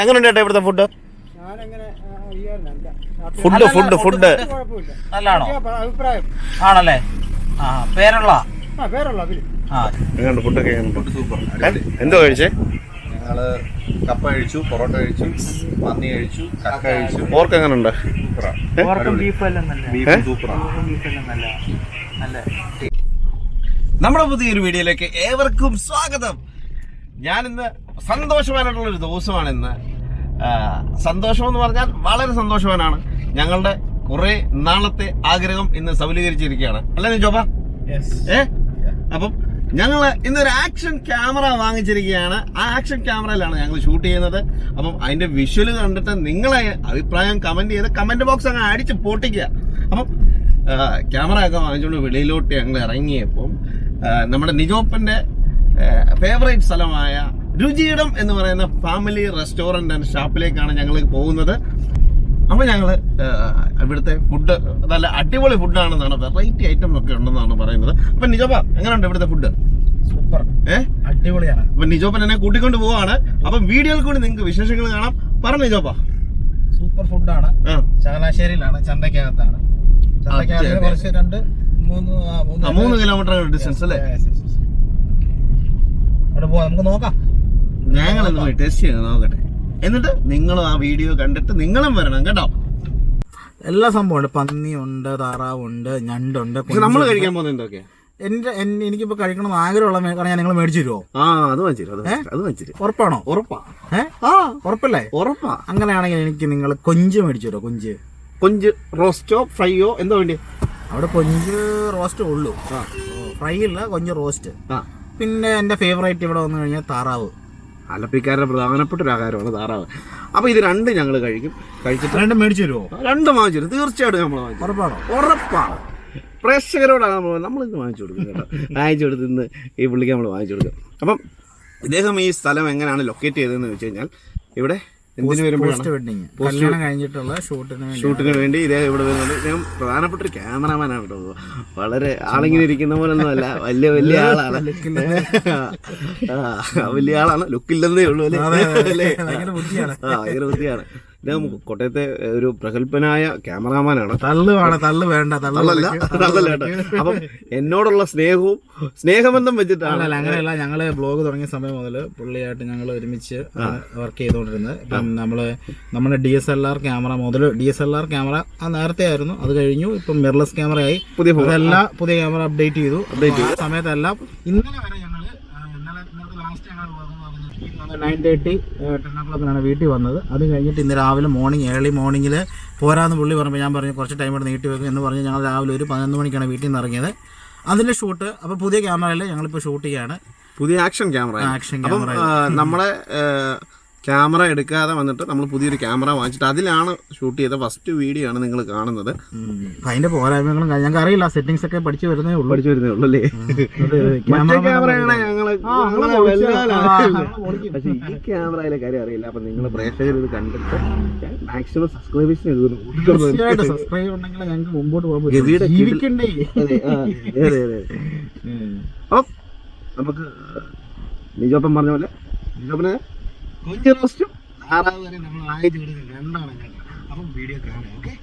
എങ്ങനെയുണ്ട് ചേട്ടാ ഇവിടുത്തെ ഫുഡ് ഫുഡ് ഫുഡ് ഫുഡ് നല്ലതാണോ? അഭിപ്രായം. ആണല്ലേ? ആ പേരുള്ള? എങ്ങനെയുണ്ട് ഫുഡൊക്കെ എന്തോ കഴിച്ചേ? ഞങ്ങൾ കപ്പ കഴിച്ചു പൊറോട്ട കഴിച്ചു പന്നി കഴിച്ചു കക്ക കഴിച്ചു. പോർക്ക് എങ്ങനെയുണ്ട് നമ്മുടെ പുതിയൊരു വീഡിയോയിലേക്ക് ഏവർക്കും സ്വാഗതം. ഞാനിന്ന് സന്തോഷവാനായിട്ടുള്ള ഒരു ദിവസമാണ് ഇന്ന് സന്തോഷമെന്ന് സന്തോഷം എന്ന് പറഞ്ഞാൽ വളരെ സന്തോഷവാനാണ്. ഞങ്ങളുടെ കുറെ നാളത്തെ ആഗ്രഹം ഇന്ന് സബലീകരിച്ചിരിക്കുകയാണ് അല്ലേ ജോബ ഏ? അപ്പം ഞങ്ങൾ ഇന്നൊരു ആക്ഷൻ ക്യാമറ വാങ്ങിച്ചിരിക്കുകയാണ്. ആ ആക്ഷൻ ക്യാമറയിലാണ് ഞങ്ങൾ ഷൂട്ട് ചെയ്യുന്നത്. അപ്പം അതിന്റെ വിഷ്വൽ കണ്ടിട്ട് നിങ്ങളെ അഭിപ്രായം കമന്റ് ചെയ്ത് കമന്റ് ബോക്സ് അങ്ങ് അടിച്ച് പൊട്ടിക്കുക. അപ്പം ക്യാമറ ഒക്കെ വാങ്ങിച്ചുകൊണ്ട് വെളിയിലോട്ട് ഞങ്ങൾ ഇറങ്ങിയപ്പം നമ്മുടെ നിജോപ്പന്റെ ഫേവറേറ്റ് സ്ഥലമായ രുചിയിടം എന്ന് പറയുന്ന ഫാമിലി റെസ്റ്റോറന്റ് ആൻഡ് ഷാപ്പിലേക്കാണ് ഞങ്ങൾ പോകുന്നത്. അപ്പോൾ ഞങ്ങൾ ഇവിടുത്തെ ഫുഡ് നല്ല അടിപൊളി ഫുഡാണെന്നാണ് വെറൈറ്റി ഐറ്റം ഒക്കെ ഉണ്ടെന്നാണ് പറയുന്നത്. അപ്പം നിജോബ എങ്ങനെയുണ്ട് ഇവിടുത്തെ ഫുഡ് സൂപ്പർ ഏഹ് അടിപൊളിയാണ്. അപ്പം നിജോബൻ എന്നെ കൂട്ടിക്കൊണ്ട് പോവാണ്. അപ്പം വീഡിയോയിൽ കൂടി നിങ്ങൾക്ക് വിശേഷങ്ങൾ കാണാം. പറഞ്ഞു നിജോബ. സൂപ്പർ ഫുഡാണ് ചങ്ങനാശ്ശേരിയിലാണ് ചന്തക്കകത്താണ് ചന്തക്കകത്ത്. കുറച്ച് രണ്ട് മൂന്ന് മൂന്ന് കിലോമീറ്റർ ഡിസ്റ്റൻസ് അല്ലേ. അവിടെ പോവാം നമുക്ക് നോക്കാം. ഞങ്ങളൊന്ന് പോയി ടെസ്റ്റ് ചെയ്ത് നോക്കട്ടെ. എന്നിട്ട് നിങ്ങളും ആ വീഡിയോ കണ്ടിട്ട് നിങ്ങളും വരണം കേട്ടോ. എല്ലാ സംഭവമുണ്ട്. പന്നിയുണ്ട് താറാവുണ്ട് ഞണ്ടുണ്ട് നമ്മൾ കഴിക്കാൻ പോകുന്നത് എന്തൊക്കെയാ എന്റെ എനിക്കിപ്പോ കഴിക്കണം ആഗ്രഹമുള്ള കാരണം ഞാൻ നിങ്ങൾ മേടിച്ചു തരുമോ ആ അത് വാങ്ങിച്ചിരും ഉറപ്പാണോ? ഉറപ്പാ. ഏ? ആ. ഉറപ്പല്ലേ? ഉറപ്പാ. അങ്ങനെയാണെങ്കിൽ എനിക്ക് നിങ്ങൾ കൊഞ്ച് മേടിച്ചു തരുമോ കൊഞ്ച്? കൊഞ്ച് റോസ്റ്റോ ഫ്രൈയോ എന്തോ വേണ്ടി അവിടെ കൊഞ്ച് റോസ്റ്റോ ഉള്ളൂ. ഫ്രൈ ഇല്ല കൊഞ്ച് റോസ്റ്റ്. ആ. പിന്നെ എന്റെ ഫേവറേറ്റ് ഇവിടെ വന്നു കഴിഞ്ഞാൽ താറാവ്. ആലപ്പിക്കാരുടെ പ്രധാനപ്പെട്ട ഒരു ആഹാരമാണ് താറാവ്. അപ്പോൾ ഇത് രണ്ട് ഞങ്ങൾ കഴിക്കും. കഴിച്ചിട്ട് രണ്ടും മേടിച്ചു തരുമോ രണ്ടും വാങ്ങിച്ചു തരും. തീർച്ചയായിട്ടും നമ്മൾ വാങ്ങിച്ചു ഉറപ്പാണോ? ഉറപ്പാണ്. പ്രേക്ഷകരോടാണ് നമ്മൾ നമ്മളിന്ന് വാങ്ങിച്ചു കൊടുക്കും കേട്ടോ. വാങ്ങിച്ചു കൊടുത്ത് ഇന്ന് ഈ പുള്ളിക്ക് നമ്മൾ വാങ്ങിച്ചു കൊടുക്കും. അപ്പം ഇദ്ദേഹം ഈ സ്ഥലം എങ്ങനെയാണ് ലൊക്കേറ്റ് ചെയ്തതെന്ന് വെച്ച് കഴിഞ്ഞാൽ ഇവിടെ കല്യാണം കഴിഞ്ഞിട്ടുള്ള ഷൂട്ടിന് വേണ്ടി. ഷൂട്ടിന് വേണ്ടി ഇദ്ദേഹം ഇവിടെ വരുന്നത് ഞാൻ പ്രധാനപ്പെട്ട ഒരു ക്യാമറമാനാണ് കേട്ടോ. വളരെ ആളിങ്ങനെ ഇരിക്കുന്ന പോലെ ഒന്നുമല്ല വലിയ വലിയ ആളാണ്. വലിയ ആളാണ്. ലുക്കില്ലെന്നേ ഉള്ളൂ അല്ലേ? അല്ലേ? ഭയങ്കര ബുദ്ധിയാണ്. ഇദ്ദേഹം കോട്ടയത്തെ ഒരു പ്രഗത്ഭനായ ക്യാമറാമാനാണ്. തള്ളുവാണ് വേണം തള്ളു വേണ്ട തള്ളല്ല തള്ളല്ലേട്ട അപ്പം എന്നോടുള്ള സ്നേഹവും സ്നേഹബന്ധം വെച്ചിട്ടാണ്. അങ്ങനെയല്ല. ഞങ്ങൾ ബ്ലോഗ് തുടങ്ങിയ സമയം മുതൽ പുള്ളിയായിട്ട് ഞങ്ങൾ ഒരുമിച്ച് വർക്ക് ചെയ്തുകൊണ്ടിരുന്നത് ഇപ്പം നമ്മൾ നമ്മുടെ D S L R camera മുതൽ D S L R camera ആ നേരത്തെ ആയിരുന്നു. അത് കഴിഞ്ഞു. ഇപ്പം മിറർലെസ് ക്യാമറ ആയി പുതിയ. അതെല്ലാം പുതിയ ക്യാമറ അപ്ഡേറ്റ് ചെയ്തു. അപ്ഡേറ്റ് ചെയ്തു. സമയത്തെല്ലാം ഇന്നലെ വരെ ഞങ്ങൾ ഇന്നലെ ലാസ്റ്റ് ഞങ്ങൾ നയൻ തേർട്ടി ടെൻ ഓ ക്ലോക്കിനാണ് വീട്ടിൽ വന്നത്. അത് കഴിഞ്ഞിട്ട് ഇന്ന് രാവിലെ മോർണിംഗ് ഏർലി മോർണിംഗിൽ പോരാന്ന് പുള്ളി പറഞ്ഞപ്പോൾ ഞാൻ പറഞ്ഞു കുറച്ച് ടൈം കൂടെ നീട്ടി വെക്കും എന്ന് പറഞ്ഞ് ഞങ്ങൾ രാവിലെ ഒരു പതിനൊന്ന് മണിക്കാണ് വീട്ടിൽ നിന്ന് ഇറങ്ങിയത്. അതിന്റെ ഷൂട്ട് അപ്പോൾ പുതിയ ക്യാമറയിൽ ഞങ്ങളിപ്പോൾ ഷൂട്ട് ചെയ്യാണ്. പുതിയ ആക്ഷൻ ക്യാമറ ആക്ഷൻ ക്യാമറ നമ്മളെ ക്യാമറ എടുക്കാതെ വന്നിട്ട് നമ്മൾ പുതിയൊരു ക്യാമറ വാങ്ങിച്ചിട്ട് അതിലാണ് ഷൂട്ട് ചെയ്ത ഫസ്റ്റ് വീഡിയോ ആണ് നിങ്ങൾ കാണുന്നത്. അതിന്റെ പോരായ്മകളും ഞങ്ങൾക്ക് അറിയില്ല. സെറ്റിംഗ്സ് ഒക്കെ പഠിച്ചു വരുന്നേ ഉള്ളൂ. പഠിച്ചു വരുന്നേ ഉള്ളൂ അല്ലേ? മറ്റേ ക്യാമറയാണ് ഞങ്ങൾ ഞങ്ങളെ വല്ലാതെ അറിയില്ല. പക്ഷേ ഈ ക്യാമറയിലെ കാര്യം അറിയില്ല. അപ്പൊ നിങ്ങൾ പ്രേക്ഷകർ ഇത് കണ്ടിട്ട് മാക്സിമം സബ്സ്ക്രൈബേഴ്സിന് സബ്സ്ക്രൈബ് ഉണ്ടെങ്കിൽ ഞങ്ങൾക്ക് മുമ്പോട്ട് പോകാൻ ഗവിയുടെ പറ്റും കീഴിൽ- ജീവിക്കണ്ടേ? അതെ ആ, അതെ അതെ അപ്പം നമുക്ക് നിജോപ്പം പറഞ്ഞ പോലെ? നിജോപ്പന്? റോസ്റ്റും താറാവ് വരെ നമ്മൾ ആയി കൊടുക്കുന്നത് രണ്ടാണ് അപ്പം വീഡിയോ കാണാം ഓക്കെ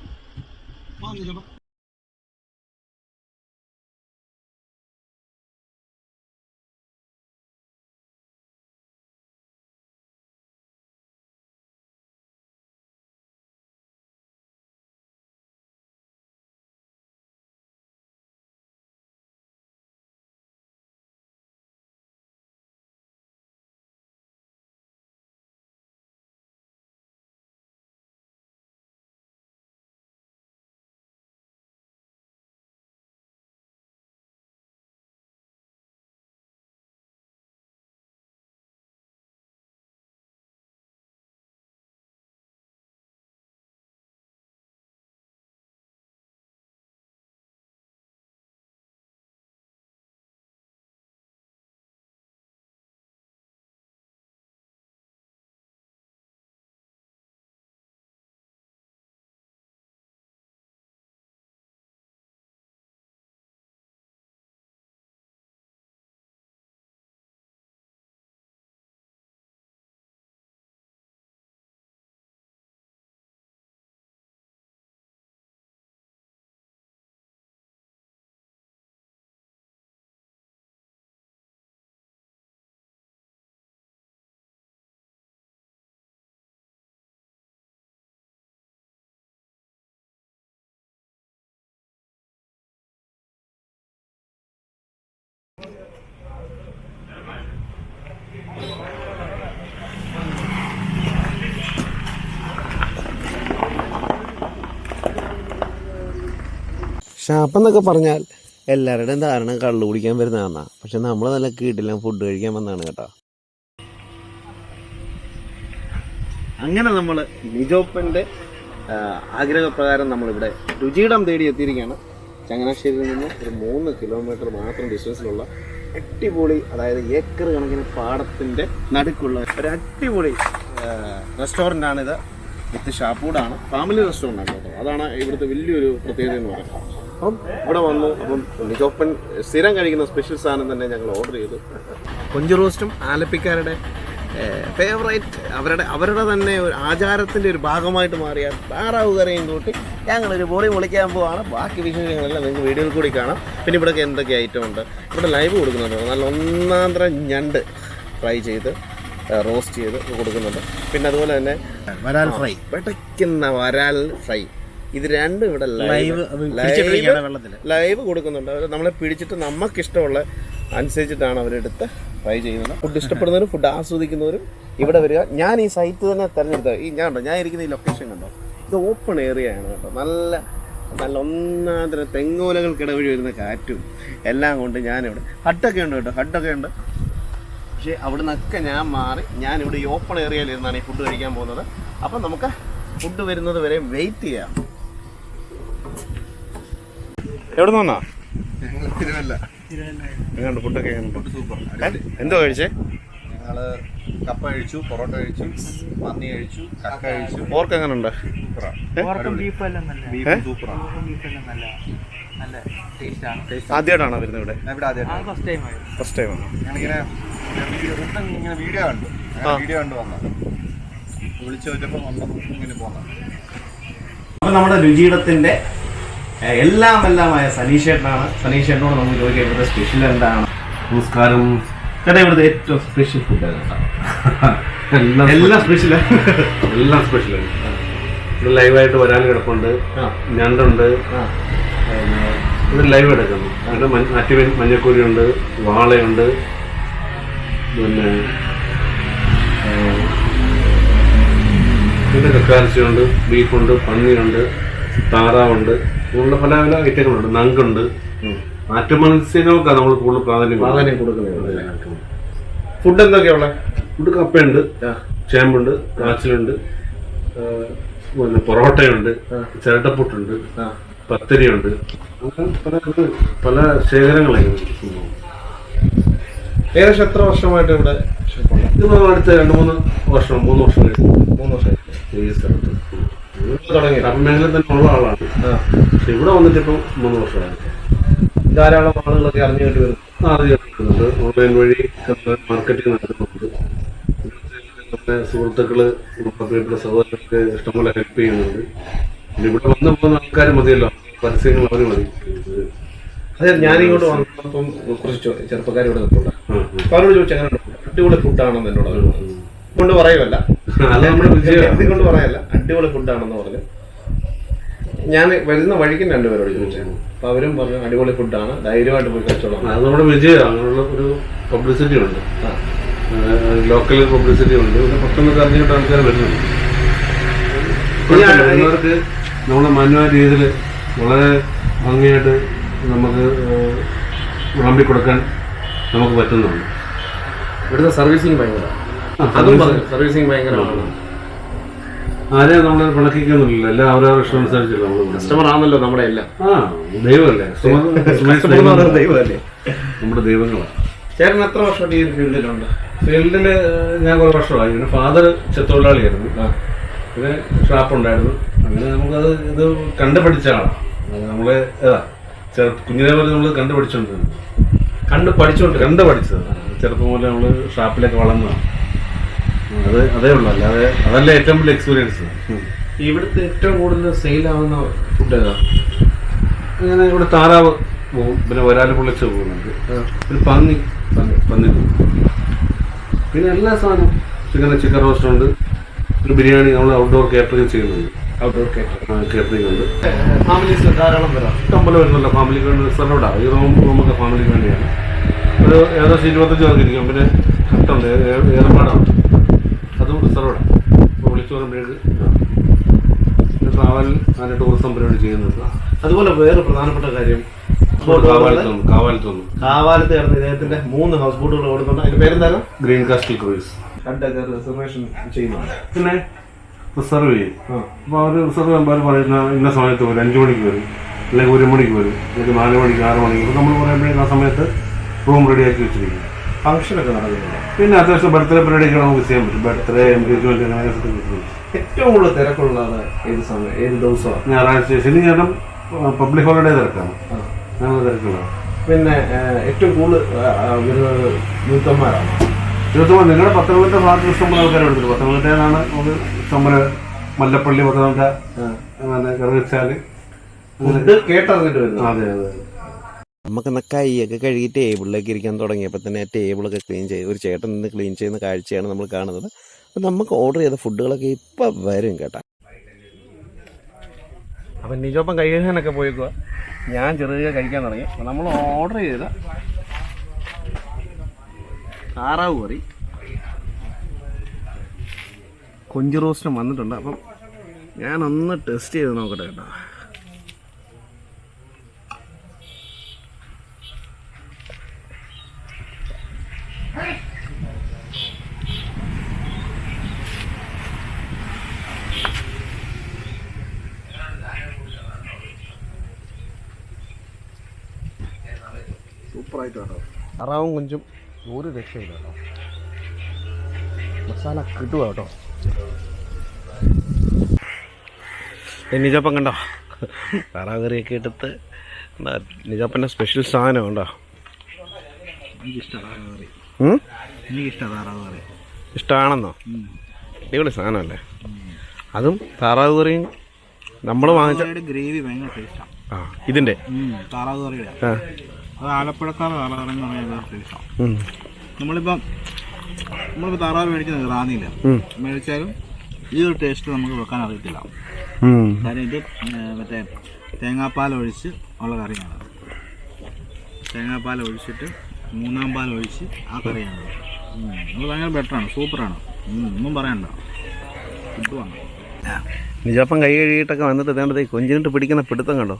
ഷാപ്പ് എന്നൊക്കെ പറഞ്ഞാൽ എല്ലാവരുടെയും ധാരണ കള്ളു കുടിക്കാൻ വരുന്നതാണ് പക്ഷെ നമ്മൾ നല്ല കീട്ടില്ല ഫുഡ് കഴിക്കാൻ വന്നാണ് കേട്ടോ. അങ്ങനെ നമ്മൾ നിജോപ്പന്റെ ആഗ്രഹപ്രകാരം നമ്മളിവിടെ രുചിയിടം തേടി എത്തിയിരിക്കുകയാണ് ചങ്ങനാശ്ശേരിയിൽ നിന്ന് ഒരു മൂന്ന് കിലോമീറ്റർ മാത്രം ഡിസ്റ്റൻസിലുള്ള അടിപൊളി അതായത് ഏക്കർ കണക്കിന് പാടത്തിന്റെ നടുക്കുള്ള ഒരു അടിപൊളി റെസ്റ്റോറന്റാണിത് വിത്ത് ഷാപ്പൂടാണ് ഫാമിലി റെസ്റ്റോറന്റ് ആണ് കേട്ടോ. അതാണ് ഇവിടുത്തെ വലിയൊരു പ്രത്യേകത എന്ന് പറയുന്നത്. അപ്പം ഇവിടെ വന്നു അപ്പം നിജോപ്പൻ സ്ഥിരം കഴിക്കുന്ന സ്പെഷ്യൽ സാധനം തന്നെ ഞങ്ങൾ ഓർഡർ ചെയ്തു. കൊഞ്ച് റോസ്റ്റും ആലപ്പിക്കാരുടെ ഫേവറേറ്റ് അവരുടെ അവരുടെ തന്നെ ഒരു ആചാരത്തിന്റെ ഒരു ഭാഗമായിട്ട് മാറിയ താറാവ് കറിയും കൂട്ടി ഞങ്ങളൊരു ബോളി പൊളിക്കാൻ പോവാണ്. ബാക്കി വിശേഷങ്ങളെല്ലാം നിങ്ങൾക്ക് വീഡിയോയിൽ കൂടി കാണാം. പിന്നെ ഇവിടെയൊക്കെ എന്തൊക്കെ ഐറ്റം ഉണ്ട്? ഇവിടെ ലൈവ് കൊടുക്കുന്നുണ്ട്. നല്ല ഒന്നാന്തരം ഞണ്ട് ഫ്രൈ ചെയ്ത് റോസ്റ്റ് ചെയ്ത് കൊടുക്കുന്നുണ്ട്. പിന്നെ അതുപോലെ തന്നെ വരാൽ ഫ്രൈ വെട്ടയ്ക്കുന്ന വരാൽ ഫ്രൈ ഇത് രണ്ടും ഇവിടെ ലൈവ് ലൈവ് കൊടുക്കുന്നുണ്ട്. അവർ നമ്മളെ പിടിച്ചിട്ട് നമുക്ക് ഇഷ്ടമുള്ള അനുസരിച്ചിട്ടാണ് അവരെടുത്ത് ട്രൈ ചെയ്യുന്നത്. ഫുഡ് ഇഷ്ടപ്പെടുന്നവരും ഫുഡ് ആസ്വദിക്കുന്നവരും ഇവിടെ വരിക. ഞാൻ ഈ സൈറ്റ് തന്നെ തിരഞ്ഞെടുത്ത ഈ ഞാൻ ഉണ്ടോ? ഞാൻ ഇരിക്കുന്ന ഈ ലൊക്കേഷൻ കണ്ടോ? ഇത് ഓപ്പൺ ഏരിയ ആണ് കേട്ടോ. നല്ല നല്ല ഒന്നാന്തരം തെങ്ങോലകൾക്കിടവഴി വരുന്ന കാറ്റും എല്ലാം കൊണ്ട് ഞാനിവിടെ ഹട്ടൊക്കെ ഉണ്ട് കേട്ടോ ഹട്ടൊക്കെ ഉണ്ട്. പക്ഷേ അവിടെ നിന്നൊക്കെ ഞാൻ മാറി ഞാനിവിടെ ഇവിടെ ഈ ഓപ്പൺ ഏരിയയിൽ ഇരുന്നാണ് ഈ ഫുഡ് കഴിക്കാൻ പോകുന്നത്. അപ്പം നമുക്ക് ഫുഡ് വരുന്നത് വരെ വെയിറ്റ് ചെയ്യാം. എവിടെ നിന്നാ തിരുവല്ല. ഫുഡൊക്കെ എന്തോ കഴിച്ചേ? ഞങ്ങൾ കപ്പ കഴിച്ചു പൊറോട്ട കഴിച്ചു പന്നി കഴിച്ചു കക്ക കഴിച്ചു. പോർക്ക് എങ്ങനെ ഉണ്ട് ആദ്യമായിട്ടാണോ വരുന്നത് ഇവിടെ? ഫസ്റ്റ് ടൈം ആണോ. ഞാനിങ്ങനെ ഇങ്ങനെ വീഡിയോ കണ്ടു. വീഡിയോ കണ്ടു വന്നത്. വിളിച്ചു ചോദിച്ചപ്പോൾ ഇങ്ങനെ പോന്നത് അപ്പം നമ്മുടെ രുചിയിടത്തിന്റെ എല്ലാം എല്ലാമായ സനീഷേട്ടനാണ്. സനീഷേട്ടനോട് നമുക്ക് ചോദിക്കാം ഇവിടുത്തെ സ്പെഷ്യൽ എന്താണ്? നമസ്കാരം. ചേട്ടാ ഇവിടുത്തെ ഏറ്റവും സ്പെഷ്യൽ ഫുഡ് ഏതാണ് എല്ലാം സ്പെഷ്യൽ എല്ലാം സ്പെഷ്യലാണ് ഇത് ലൈവായിട്ട് വരാൻ കിടപ്പുണ്ട്. ഞണ്ടുണ്ട്. ഇത് ലൈവ് എടുക്കുന്നു. അവിടെ മറ്റു മഞ്ഞക്കൂരിയുണ്ട് വാളയുണ്ട്. പിന്നെ പിന്നെ കക്കാർച്ചയുണ്ട് ബീഫുണ്ട് പന്നിയുണ്ട് താറാവുണ്ട്. ഉള്ള പല പല ഐറ്റങ്ങളുണ്ട് നങ്കുണ്ട്. ആറ്റുമത്സ്യങ്ങൾക്കാണ് നമ്മൾ കൂടുതൽ പ്രാധാന്യം പ്രാധാന്യം കൊടുക്കുന്നത്. ഫുഡ് എന്തൊക്കെയുള്ള ഇവിടെ കപ്പയുണ്ട് ചേമ്പുണ്ട് കാച്ചിലുണ്ട് പിന്നെ പൊറോട്ടയുണ്ട് ചിരട്ടപ്പുട്ടുണ്ട് പത്തരിയുണ്ട്. അങ്ങനെ പല പല ശേഖരങ്ങളായിരുന്നു. ഏകദേശം എത്ര വർഷമായിട്ട് ഇവിടെ ഇത് അടുത്ത രണ്ട് മൂന്ന് വർഷം മൂന്ന് വർഷം കഴിഞ്ഞു. മൂന്ന് വർഷം ഈ സ്ഥലത്ത്. തുടങ്ങി കർമ്മേഖല തന്നെ ഉള്ള ആളാണ്. പക്ഷെ ഇവിടെ വന്നിട്ട് ഇപ്പം മൂന്ന് വർഷമായി. ധാരാളം ആളുകളൊക്കെ അറിഞ്ഞു കേട്ടി വരുന്നു. ഓൺലൈൻ വഴി മാർക്കറ്റിംഗ് നടക്കുന്നുണ്ട്. സുഹൃത്തുക്കൾ വീട്ടിലെ സഹോദരങ്ങൾക്ക് ഇഷ്ടംപോലെ ഹെൽപ്പ് ചെയ്യുന്നുണ്ട്. പിന്നെ ഇവിടെ വന്നു പോകുന്ന ആൾക്കാർ മതിയല്ലോ. പരസ്യങ്ങൾ അവർ മതി. അതെ ഞാനിങ്ങോട്ട് വന്നപ്പം കുറച്ച് ചെറുപ്പക്കാർ ഇവിടെ നിൽപ്പുണ്ട്. അപ്പൊ അവരോട് ചോദിച്ചു അങ്ങനെ അടിപൊളി ഫുഡാണെന്ന് എന്നോട് അവർ പറഞ്ഞു. കൊണ്ട് പറയുമല്ല നമ്മുടെ വിജയം. കൊണ്ട് പറയല്ല. അടിപൊളി ഫുഡാണെന്ന് പറഞ്ഞു. ഞാൻ വരുന്ന വഴിക്കും രണ്ടുപേരോട് ചോദിച്ചായിരുന്നു അപ്പൊ അവരും പറഞ്ഞു അടിപൊളി ഫുഡാണ് ധൈര്യമായിട്ട് പോയി കഴിച്ചോളാം. അത് നമ്മുടെ വിജയം. അങ്ങനെയുള്ള ഒരു പബ്ലിസിറ്റി ഉണ്ട്. ലോക്കൽ പബ്ലിസിറ്റി ഉണ്ട്. പിന്നെ പുറത്തുനിന്ന് അറിഞ്ഞിട്ട് ആൾക്കാർ വരുന്നുണ്ട്. വരുന്നവർക്ക് നമ്മുടെ മാന്യമായ രീതിയിൽ വളരെ ഭംഗിയായിട്ട് നമുക്ക് വിളമ്പി കൊടുക്കാൻ നമുക്ക് പറ്റുന്നുണ്ട്. ഇവിടുത്തെ സർവീസിങ് ഭയങ്കര. ആ, അതും സർവീസ് പറഞ്ഞു സർവീസിങ് ഭയങ്കരമാണ്. ആരെയും നമ്മൾ പിണക്കിക്കുന്നില്ല എല്ലാം അവരവരുടെ ഇഷ്ടം അനുസരിച്ചല്ലോ നമ്മൾ കസ്റ്റമർ ആണല്ലോ നമ്മുടെ എല്ലാം ആ ദൈവമല്ലേ. നമ്മുടെ ദൈവങ്ങളാണ്. ചേട്ടൻ എത്ര വർഷം ഈ ഫീൽഡിലുണ്ട്? ഫീൽഡിൽ ഞാൻ കുറേ വർഷമായി. പിന്നെ ഫാദർ ചെത്തൊഴിലാളിയായിരുന്നു പിന്നെ ഷാപ്പ് ഉണ്ടായിരുന്നു. അങ്ങനെ നമുക്കത് ഇത് കണ്ടുപിടിച്ചാണ് നമ്മൾ ചെറു കുഞ്ഞിനെ പോലെ നമ്മൾ കണ്ടുപഠിച്ചോണ്ടിരുന്നു കണ്ട് പഠിച്ചുകൊണ്ട് കണ്ടു പഠിച്ചത്. ചെറുപ്പം മുതലേ നമ്മൾ ഷാപ്പിലേക്ക് വളർന്നതാണ്. അത് അതേ ഉള്ളൂ. അല്ലാതെ അതല്ല ഏറ്റവും വലിയ എക്സ്പീരിയൻസ് ഇവിടുത്തെ ഏറ്റവും കൂടുതൽ സെയിൽ ആവുന്ന ഫുഡ് ഏതാ? അങ്ങനെ ഇവിടെ താറാവ് പോകും പിന്നെ ഒരാൾ പൊള്ളിച്ച് പോകുന്നുണ്ട് പിന്നെ പന്നി. പന്നി പോകും പിന്നെ എല്ലാ സാധനവും ചിക്കൻ ചിക്കൻ റോസ്റ്റ് ഉണ്ട് ഒരു ബിരിയാണി നമ്മൾ ഔട്ട്ഡോർ കാറ്ററിംഗ് ചെയ്യുന്നുണ്ട്. ഔട്ട്ഡോർ കാറ്ററിംഗ് ഉണ്ട്. ഫാമിലീസ് ധാരാളം വരാം ഇഷ്ടം വരുന്നുണ്ട്. ഫാമിലിക്ക് വേണ്ടി റിസർവ്ഡാണ് ഈ റൂം റൂമൊക്കെ ഫാമിലിക്ക് വേണ്ടിയാണ്. ഒരു ഏകദേശം ഇരുപത്തഞ്ച് പേർക്ക് ഇരിക്കും. പിന്നെ കട്ടുണ്ട് ഏറെപ്പാടാണ് അതും റിസർവ്ഡ് ഇപ്പോൾ വിളിച്ചു പറയുമ്പോഴേക്ക് ട്രാവൽ അങ്ങനെ ടൂറിസം പരിപാടി ചെയ്യുന്നുണ്ട്. അതുപോലെ വേറെ പ്രധാനപ്പെട്ട കാര്യം കാവാലത്ത്? കിടന്ന് ഇദ്ദേഹത്തിന്റെ മൂന്ന് ഹൗസ് ബോട്ടുകൾ ഓടുന്നുണ്ട് അതിന്റെ പേരെന്തായാലും ഗ്രീൻ കാസ്റ്റിൽ ക്രൂയിസ്. കണ്ടൊക്കെ റിസർവേഷൻ ചെയ്യുന്നുണ്ട് പിന്നെ? റിസർവ് ചെയ്യും. അപ്പോൾ അവർ റിസർവ് ചെയ്യുമ്പോൾ പറയുന്ന ഇന്ന സമയത്ത് വരും അഞ്ച് മണിക്ക് വരും അല്ലെങ്കിൽ ഒരു മണിക്ക് വരും അല്ലെങ്കിൽ നാല് മണിക്ക് ആറ് മണിക്ക് നമ്മൾ പറയുമ്പോഴേക്കും ആ സമയത്ത് റൂം റെഡിയാക്കി വെച്ചിരിക്കും ഫംഗ്ഷൻ ഒക്കെ നടക്കുന്നുണ്ട്. പിന്നെ അത്യാവശ്യം ബർത്ത്ഡേ പരിപാടിയൊക്കെ നമുക്ക് ചെയ്യാൻ പറ്റും. ബർത്ത്ഡേ എൻഗേജ്മെന്റ് അങ്ങനെ ഏറ്റവും കൂടുതൽ തിരക്കുള്ളത് ഏത് സമയം ഏത് ദിവസമാണ്? ഞായറാഴ്ച ശനി ഞായറും പബ്ലിക് ഹോളിഡേ തിരക്കാണ്. അങ്ങനെ തിരക്കുള്ളത് പിന്നെ ഏറ്റവും കൂടുതൽ വരുന്നത് യൂത്തന്മാരാണ്. യൂത്തന്മാർ നിങ്ങളുടെ പത്തനംതിട്ട ഭാഗത്ത് ഇഷ്ടംപോലെ ആൾക്കാരുണ്ട് പത്തനംതിട്ടയിലാണ് നമുക്ക് ഇഷ്ടംപോലെ മല്ലപ്പള്ളി പത്തനംതിട്ട അങ്ങനെ കറിവെച്ചാൽ കേട്ടറിഞ്ഞിട്ട് വരുന്നത്. അതെ അതെ. നമുക്കെന്നാ കൈയൊക്കെ കഴുകി ടേബിളിലേക്ക് ഇരിക്കാൻ തുടങ്ങിയപ്പോൾ തന്നെ ടേബിളൊക്കെ ക്ലീൻ ചെയ്ത് ഒരു ചേട്ടൻ നിന്ന് ക്ലീൻ ചെയ്യുന്ന കാഴ്ചയാണ് നമ്മൾ കാണുന്നത്. അപ്പം നമുക്ക് ഓർഡർ ചെയ്ത ഫുഡുകളൊക്കെ ഇപ്പം വരും കേട്ടാ. അപ്പം നിജോപ്പം കൈ കഴുകാനൊക്കെ പോയേക്കുക ഞാൻ ചെറുതായി കഴിക്കാൻ തുടങ്ങി. നമ്മൾ ഓർഡർ ചെയ്ത താറാവ് കറി. കൊഞ്ച് റോസ്റ്റും വന്നിട്ടുണ്ട്. അപ്പം ഞാനൊന്ന് ടെസ്റ്റ് ചെയ്ത് നോക്കട്ടെ കേട്ടോ. സൂപ്പറായിട്ട് കേട്ടോ താറാവും കൊഞ്ചും ഒരു രക്ഷയില്ല കേട്ടോ. മസാല കിട്ടുക കേട്ടോ. നിജപ്പം കണ്ടോ? താറാവ് കറിയൊക്കെ എടുത്ത് എന്താ നിജപ്പന്റെ സ്പെഷ്യൽ സാധനം ഉണ്ടോ? ഇഷ്ടമാണെന്നോ അടിപൊളി സാധനമല്ലേ? അതും താറാവ് കറിയും നമ്മൾ വാങ്ങിച്ച ഗ്രേവി ഭയങ്കര ടേസ്റ്റാണ് ആ. ഇതിന്റെ? താറാവ് കറിയുടെ. ആ. അത് ആലപ്പുഴക്കാർ താറാവ് കറി എന്ന് പറഞ്ഞാൽ ടേസ്റ്റാണ് ഉം. നമ്മളിപ്പം നമ്മളിപ്പോൾ താറാവ് മേടിക്കുന്നത് റാന്നിയില്ല? മേടിച്ചാലും ഈ ഒരു ടേസ്റ്റ് നമുക്ക് വെക്കാൻ അറിയത്തില്ല. കാര്യം ഇത് മറ്റേ തേങ്ങാപ്പാൽ ഒഴിച്ച് ഉള്ള കറിയാണ്. തേങ്ങാപ്പാൽ ഒഴിച്ചിട്ട് മൂന്നാം പാൽ ഒഴിച്ച് ആ കറിയാണ് നമ്മൾ അത് ഭയങ്കര ബെറ്ററാണ് സൂപ്പറാണ് ഒന്നും പറയണ്ട. ഫുഡ് വേണം. നിജപ്പം കൈ കഴുകിയിട്ടൊക്കെ വന്നിട്ട് ഇതേണ്ടത് ഈ കൊഞ്ചിനിട്ട് പിടിക്കുന്ന പിടുത്തം കണ്ടോ?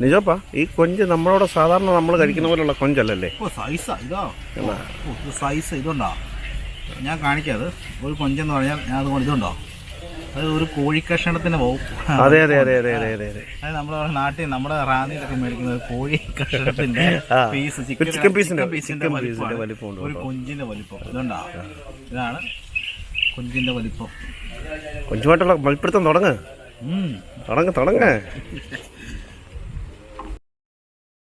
നിജാപ്പ ഈ കൊഞ്ച് നമ്മളോട് സാധാരണ നമ്മൾ കഴിക്കുന്ന പോലുള്ള കൊഞ്ചല്ലല്ലേ? ഓ സൈസാ ഇതോ. സൈസ് ഇതുണ്ടോ? ഞാൻ കാണിക്കാത് ഒരു കൊഞ്ചെന്ന് പറഞ്ഞാൽ ഞാൻ അതുകൊണ്ട് ഇതുണ്ടോ? അത് ഒരു കോഴിക്കഷണത്തിന് പോകും അതെ അതെ അതെ അതെ അതെ അതെ അതെ. നമ്മുടെ നാട്ടിൽ നമ്മുടെ റാന്നിയിലൊക്കെ മേടിക്കുന്ന കോഴി കഷണത്തിന്റെ പീസ് ചിക്കൻ പീസിന്റെ പീസിന്റെ വലിപ്പം ഒരു കൊഞ്ചിന്റെ വലിപ്പം. ഇതുണ്ടോ? ഇതാണ് കൊഞ്ചിന്റെ വലിപ്പം. കൊഞ്ചുമായിട്ടുള്ള മൽപ്പിടുത്തം തുടങ്ങ്. തുടങ്ങ് തുടങ്ങ്.